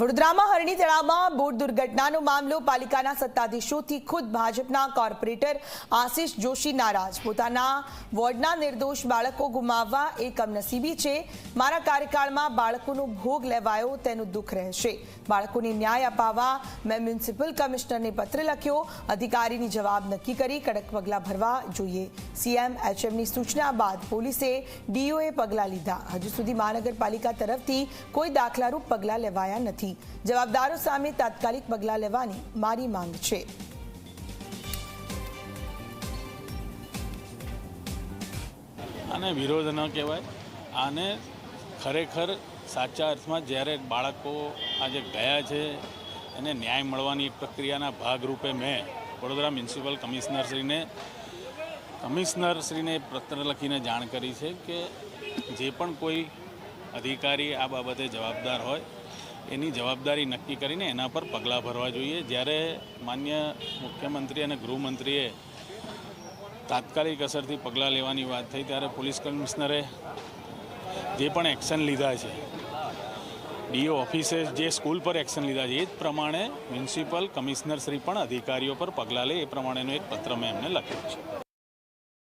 વડોદરામાં હરણી તળાવમાં બોટ દુર્ઘટનાનો મામલો પાલિકાના સત્તાધીશોથી ખુદ ભાજપના કોર્પોરેટર આશિષ જોશી નારાજ. પોતાના વોર્ડના નિર્દોષ બાળકો ગુમાવવા એ કમનસીબી છે. મારા કાર્યકાળમાં બાળકોનો ભોગ લેવાયો તેનું દુઃખ રહેશે. બાળકોને ન્યાય અપાવવા મેં મ્યુનિસિપલ કમિશનરને પત્ર લખ્યો. અધિકારીની જવાબ નક્કી કરી કડક પગલાં ભરવા જોઈએ. સીએમ એચએમની સૂચના બાદ પોલીસે ડીઓએ પગલાં લીધા. હજુ સુધી મહાનગરપાલિકા તરફથી કોઈ દાખલારૂપ પગલાં લેવાયા નથી. જવાબદારો સામે તાત્કાલિક પગલાં લેવાની મારી માંગ છે. આને વિરોધ ન કહેવાય. આને ખરેખર સાચા અર્થમાં જ્યારે બાળકો આજે ગયા છે, એને ન્યાય મળવાની પ્રક્રિયાના ભાગરૂપે મેં વડોદરા મ્યુનિસિપલ કમિશનરશ્રીને કમિશનરશ્રીને પત્ર લખીને જાણ કરી છે કે જે પણ કોઈ અધિકારી આ બાબતે જવાબદાર હોય એની જવાબદારી નક્કી કરીને એના પર પગલાં ભરવા જોઈએ. જ્યારે માન્ય મુખ્યમંત્રી અને ગૃહમંત્રીએ તાત્કાલિક અસરથી પગલાં લેવાની વાત થઈ, ત્યારે પોલીસ કમિશનરે જે પણ એક્શન લીધા છે, ડીઓ ઓફિસે જે સ્કૂલ પર એક્શન લીધા છે, એ જ પ્રમાણે મ્યુનિસિપલ કમિશનર શ્રી પણ અધિકારીઓ પર પગલાં લે, એ પ્રમાણેનો એક પત્ર મેં એમને લખ્યો છે.